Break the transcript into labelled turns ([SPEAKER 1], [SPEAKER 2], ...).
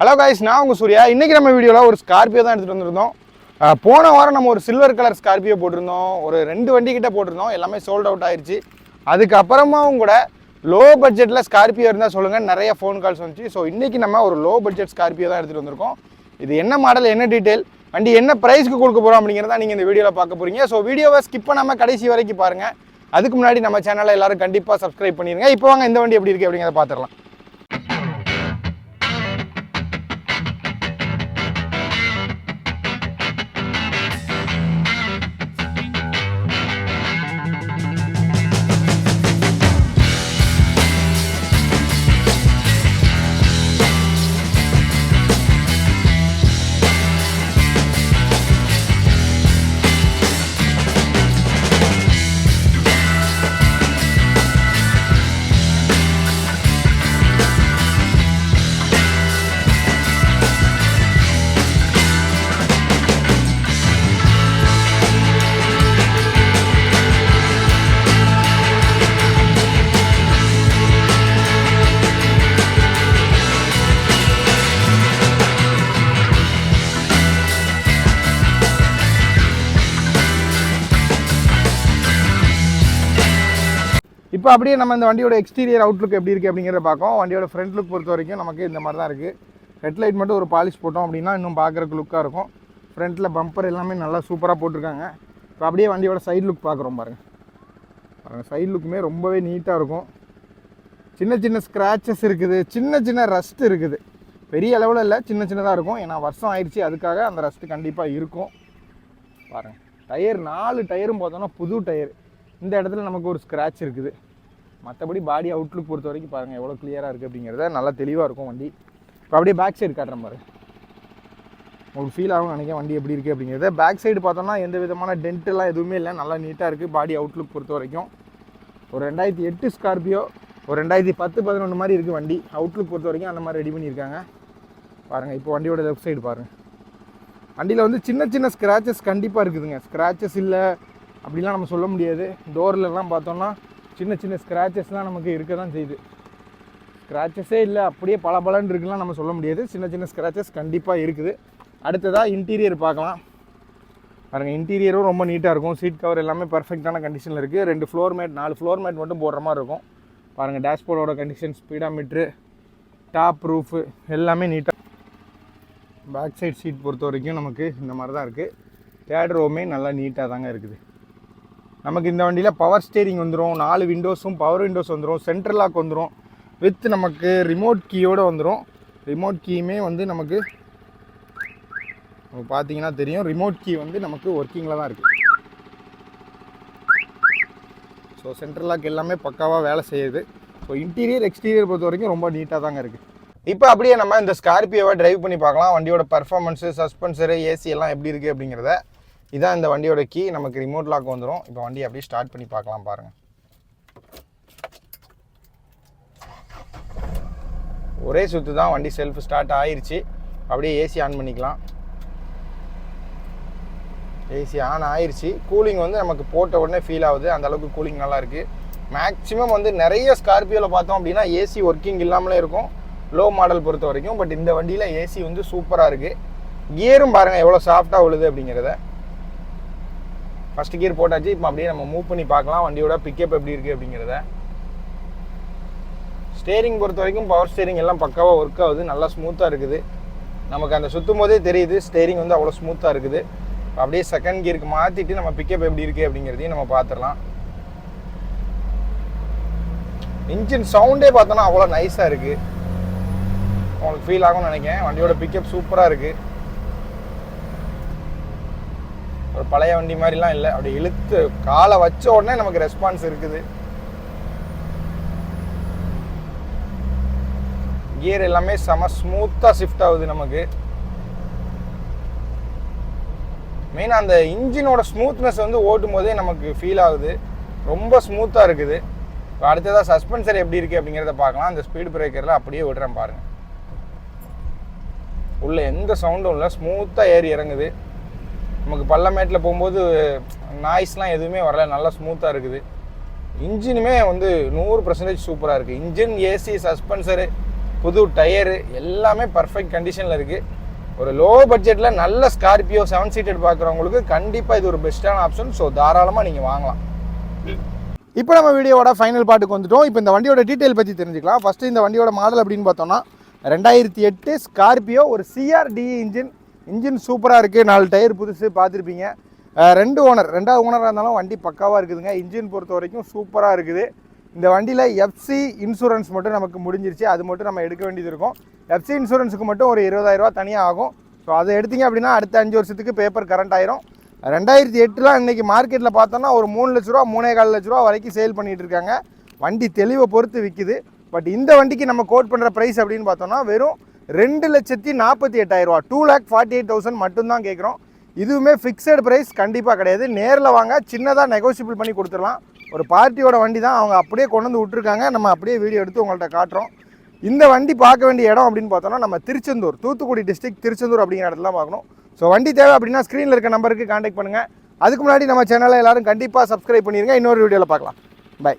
[SPEAKER 1] Hello guys நான் உங்கள் சூர்யா. இன்றைக்கி நம்ம வீடியோவில் ஒரு ஸ்கார்பியோ தான் எடுத்துகிட்டு வந்திருந்தோம். போன வாரம் நம்ம ஒரு சில்வர் கலர் ஸ்கார்பியோ போட்டிருந்தோம். ஒரு ரெண்டு வண்டிக்கிட்ட போட்டிருந்தோம். எல்லாமே சோல்ட் அவுட் ஆயிடுச்சு அதுக்கப்புறமாவும் கூட லோ பட்ஜெட்டில் ஸ்கார்பியோ இருந்தால் சொல்லுங்கள் நிறைய ஃபோன் கால்ஸ் வந்துச்சு. ஸோ இன்றைக்கி நம்ம ஒரு லோ பட்ஜெட் ஸ்கார்பியோ தான் எடுத்துகிட்டு வந்திருக்கோம். இது என்ன மாடல் என்ன டீட்டெயில் வண்டி என்ன ப்ரைஸ்க்கு கொடுக்க போகிறோம் அப்படிங்கிறத நீங்கள் இந்த வீடியோவில் பார்க்க போகிறீங்க ஸோ வீடியோவை ஸ்கிப் பண்ணாமல் கடைசி வரைக்கும் பாருங்கள் அதுக்கு முன்னாடி நம்ம சேனலை எல்லாரும் கண்டிப்பாக சப்ஸ்கிரைப் பண்ணிடுங்க இப்போ வாங்க இந்த வண்டி எப்படி இருக்குது அப்படிங்கிறத பார்த்துடலாம். இப்போ அப்படியே நம்ம இந்த வண்டியோட எக்ஸ்டீரியர் அவுட்லுக் எப்படி இருக்குது அப்படிங்கிறத பார்க்கோம் வண்டியோட ஃப்ரண்ட் லுக் பொறுத்த வரைக்கும் நமக்கு இந்த மாதிரி தான் இருக்குது ஹெட்லைட் மட்டும் ஒரு பாலிஷ் போட்டோம் அப்படின்னா இன்னும் பார்க்குறக்கு லுக்காக இருக்கும். ஃப்ரண்ட்டில் பம்பர் எல்லாமே நல்லா சூப்பராக போட்டிருக்காங்க. இப்போ அப்படியே வண்டியோட சைடு லுக் பார்க்குறோம் பாருங்கள் பாருங்கள் சைடு லுக்குமே ரொம்பவே நீட்டாக இருக்கும். சின்ன சின்ன ஸ்க்ராச்சஸ் இருக்குது. சின்ன சின்ன ரஸ்ட் இருக்குது. பெரிய அளவில் இல்லை சின்ன சின்னதாக இருக்கும். ஏன்னா வருஷம் ஆயிடுச்சு. அதுக்காக அந்த ரஸ்ட்டு கண்டிப்பாக இருக்கும். பாருங்கள் டயர் நாலு டயரும் பார்த்தோன்னா புது டயர் இந்த இடத்துல நமக்கு ஒரு ஸ்க்ராட்ச் இருக்குது. மற்றபடி பாடி அவுட்லுக் பொறுத்த வரைக்கும் பாருங்கள் எவ்வளோ கிளியராக இருக்குது அப்படிங்கிறத நல்லா தெளிவாக இருக்கும் வண்டி. இப்போ அப்படியே பேக் சைடு காட்டுற மாதிரி உங்களுக்கு ஃபீல் ஆகும் நினைக்கிறேன் வண்டி எப்படி இருக்குது அப்படிங்கிறத. பேக் சைடு பார்த்தோம்னா எந்த விதமான டென்ட்டெல்லாம் எதுவுமே இல்லை நல்லா நீட்டாக இருக்குது பாடி அவுட்லுக் பொறுத்த வரைக்கும் ஒரு ரெண்டாயிரத்தி எட்டு ஸ்கார்பியோ ஒரு ரெண்டாயிரத்தி பத்து பதினொன்று மாதிரி இருக்குது வண்டி. அவுட்லுக் பொறுத்த வரைக்கும் அந்த மாதிரி ரெடி பண்ணியிருக்காங்க. பாருங்கள் இப்போ வண்டியோட லெஃப்ட் சைடு பாருங்கள் வண்டியில் வந்து சின்ன சின்ன ஸ்க்ராச்சஸ் கண்டிப்பாக இருக்குதுங்க. ஸ்க்ராச்சஸ் இல்லை அப்படிலாம் நம்ம சொல்ல முடியாது. டோர்லலாம் பார்த்தோம்னா சின்ன சின்ன ஸ்க்ராச்சஸ்லாம் நமக்கு இருக்க தான் செய்யுது. ஸ்க்ராச்சஸே இல்லை அப்படியே பல பலன் இருக்குலாம் நம்ம சொல்ல முடியாது. சின்ன சின்ன ஸ்க்ராச்சஸ் கண்டிப்பாக இருக்குது. அடுத்ததாக இன்டீரியர் பார்க்கலாம். பாருங்கள் இன்டீரியரும் ரொம்ப நீட்டாக இருக்கும். சீட் கவர் எல்லாமே பர்ஃபெக்டான கண்டிஷனில் இருக்குது ரெண்டு ஃப்ளோர் மேட் நாலு ஃப்ளோர் மேட் மட்டும் போடுற மாதிரி இருக்கும். பாருங்கள் டேஷ்போர்டோட கண்டிஷன் ஸ்பீடாமீட்ரு டாப் ரூஃபு எல்லாமே நீட்டாக பேக் சைட் சீட் பொறுத்த வரைக்கும் நமக்கு இந்த மாதிரி தான் இருக்குது தேர்ட் ரோமே நல்லா நீட்டாக தாங்க இருக்குது. நமக்கு இந்த வண்டியில் பவர் ஸ்டேரிங் வந்துடும் நாலு விண்டோஸும் பவர் விண்டோஸ் வந்துடும் சென்ட்ரல் லாக் வந்துடும் வித் நமக்கு ரிமோட் கீயோடு வந்துடும் ரிமோட் கீயுமே வந்து நமக்கு பார்த்தீங்கன்னா தெரியும். ரிமோட் கீ வந்து நமக்கு ஒர்க்கிங்கில் தான் இருக்குது ஸோ சென்ட்ரல் லாக் எல்லாமே பக்காவாக வேலை செய்யுது. ஸோ இன்டீரியர் எக்ஸ்டீரியர் பொறுத்த வரைக்கும் ரொம்ப நீட்டாக தாங்க இருக்குது இப்போ அப்படியே நம்ம இந்த ஸ்கார்பியோவை டிரைவ் பண்ணி பார்க்கலாம். வண்டியோட பர்ஃபார்மன்ஸு சஸ்பென்சரு ஏசி எல்லாம் எப்படி இருக்குது அப்படிங்கிறத. இதான் இந்த வண்டியோட கீ நமக்கு ரிமோட் லாக் வந்துடும் இப்போ வண்டி அப்படியே ஸ்டார்ட் பண்ணி பார்க்கலாம் பாருங்கள் ஒரே சுற்று தான் வண்டி செல்ஃப் ஸ்டார்ட் ஆயிடுச்சு அப்படியே ஏசி ஆன் பண்ணிக்கலாம். ஏசி ஆன் ஆயிடுச்சு கூலிங் வந்து நமக்கு போட்ட உடனே ஃபீல் ஆகுது. அந்த அளவுக்கு கூலிங் நல்லா இருக்குது மேக்ஸிமம் வந்து நிறைய ஸ்கார்பியோவில் பார்த்தோம் அப்படின்னா ஏசி ஒர்க்கிங் இல்லாமலே இருக்கும். லோ மாடல் பொறுத்த வரைக்கும். பட் இந்த வண்டியில் ஏசி வந்து சூப்பராக இருக்குது கியரும் பாருங்கள் எவ்வளோ சாஃப்டாக உழுது அப்படிங்கிறத. ஃபஸ்ட்டு கியர் போட்டாச்சு இப்போ அப்படியே நம்ம மூவ் பண்ணி பார்க்கலாம். வண்டியோட பிக்கப் எப்படி இருக்குது அப்படிங்கிறத. ஸ்டேரிங் பொறுத்த வரைக்கும் பவர் ஸ்டேரிங் எல்லாம் பக்காவாக ஒர்க் ஆகுது. நல்லா ஸ்மூத்தாக இருக்குது. நமக்கு அந்த சுற்றும் போதே தெரியுது ஸ்டேரிங் வந்து அவ்வளோ ஸ்மூத்தாக இருக்குது. அப்படியே செகண்ட் கியருக்கு மாற்றிட்டு நம்ம பிக்கப் எப்படி இருக்குது அப்படிங்கிறதையும் நம்ம பார்த்துடலாம். இன்ஜின் சவுண்டே பார்த்தோன்னா அவ்வளோ நைஸாக இருக்குது உங்களுக்கு ஃபீல் ஆகும்னு நினைக்கிறேன். வண்டியோட பிக்கப் சூப்பராக இருக்குது ஒரு பழைய வண்டி மாதிரிலாம் இல்லை. அப்படி இழுத்து காலை வச்ச உடனே நமக்கு ரெஸ்பான்ஸ் இருக்குது. கியர் எல்லாமே செம ஸ்மூத்தாக ஷிஃப்ட் ஆகுது நமக்கு. மெயினாக அந்த இன்ஜினோட ஸ்மூத்னஸ் வந்து ஓட்டும் போதே நமக்கு ஃபீல் ஆகுது. ரொம்ப ஸ்மூத்தாக இருக்குது. இப்போ அடுத்ததாக சஸ்பென்சர் எப்படி இருக்குது அப்படிங்கிறத பார்க்கலாம். அந்த ஸ்பீட் பிரேக்கரில் அப்படியே விடுறேன் பாருங்கள் உள்ள எந்த சவுண்டும் இல்லை. ஸ்மூத்தாக ஏறி இறங்குது. நமக்கு பள்ளமேட்டில் போகும்போது நாய்ஸ்லாம் எதுவுமே வரல நல்லா ஸ்மூத்தாக இருக்குது. இன்ஜினுமே வந்து நூறு பர்சன்டேஜ் சூப்பராக இருக்குது இன்ஜின் ஏசி சஸ்பென்சரு புது டயரு எல்லாமே பர்ஃபெக்ட் கண்டிஷனில் இருக்குது ஒரு லோ பட்ஜெட்டில் நல்ல ஸ்கார்பியோ செவன் சீட்டட் பார்க்குறவங்களுக்கு கண்டிப்பாக இது ஒரு பெஸ்ட்டான ஆப்ஷன் ஸோ தாராளமாக நீங்கள் வாங்கலாம். இப்போ நம்ம வீடியோவோட ஃபைனல் பாட்டுக்கு வந்துட்டோம். இப்போ இந்த வண்டியோட டீட்டெயில் பற்றி தெரிஞ்சுக்கலாம். ஃபஸ்ட்டு இந்த வண்டியோட மாடல் அப்படின்னு பார்த்தோம்னா ரெண்டாயிரத்தி எட்டு ஸ்கார்பியோ ஒரு சிஆர்டி இன்ஜின் இன்ஜின் சூப்பராக இருக்குது நாலு டயர் புதுசு பார்த்துருப்பீங்க. ரெண்டு ஓனர் ரெண்டாவது ஓனராக இருந்தாலும் வண்டி பக்காவாக இருக்குதுங்க. இன்ஜின் பொறுத்த வரைக்கும் சூப்பராக இருக்குது. இந்த வண்டியில் எஃப்சி இன்சூரன்ஸ் மட்டும் நமக்கு முடிஞ்சிருச்சு. அது மட்டும் நம்ம எடுக்க வேண்டியது இருக்கும். எஃப்சி இன்சூரன்ஸுக்கு மட்டும் ஒரு இருபதாயிரரூவா தனியாக ஆகும். ஸோ அதை எடுத்தீங்க அப்படின்னா அடுத்த அஞ்சு வருஷத்துக்கு பேப்பர் கரண்ட் ஆயிரும். ரெண்டாயிரத்தி எட்டில் இன்றைக்கி மார்க்கெட்டில் பார்த்தோன்னா ஒரு மூணு லட்ச ரூபா மூணே கால் லட்ச ரூபா வரைக்கும் சேல் பண்ணிட்டு இருக்காங்க. வண்டி தெளிவை பொறுத்து விற்கிது பட் இந்த வண்டிக்கு நம்ம கோட் பண்ணுற ப்ரைஸ் அப்படின்னு பார்த்தோன்னா வெறும் ரெண்டு லட்சத்தி நாற்பத்தி எட்டாயிரரூவா two lakh forty eight thousand மட்டும்தான் கேட்குறோம் இதுவுமே ஃபிக்ஸட் ப்ரைஸ் கண்டிப்பாக கிடையாது. நேரில் வாங்க சின்னதாக நெகோஷியபிள் பண்ணி கொடுத்துடலாம். ஒரு பார்ட்டியோட வண்டி தான் அவங்க அப்படியே கொண்டு வந்து விட்ருக்காங்க நம்ம அப்படியே வீடியோ எடுத்து உங்கள்கிட்ட காட்டுறோம். இந்த வண்டி பார்க்க வேண்டிய இடம் அப்படின்னு பார்த்தோம்னா நம்ம திருச்செந்தூர் தூத்துக்குடி டிஸ்ட்ரிக்ட் திருச்செந்தூர் அப்படிங்கிற இடத்துல தான் பார்க்கணும். ஸோ வண்டி தேவை அப்படின்னா ஸ்க்ரீனில் இருக்க நம்பருக்கு காண்டாக்ட் பண்ணுங்கள் அதுக்கு முன்னாடி நம்ம சேனலை எல்லோரும் கண்டிப்பாக சப்ஸ்கிரைப் பண்ணிடுங்க இன்னொரு வீடியோவில் பார்க்கலாம். பை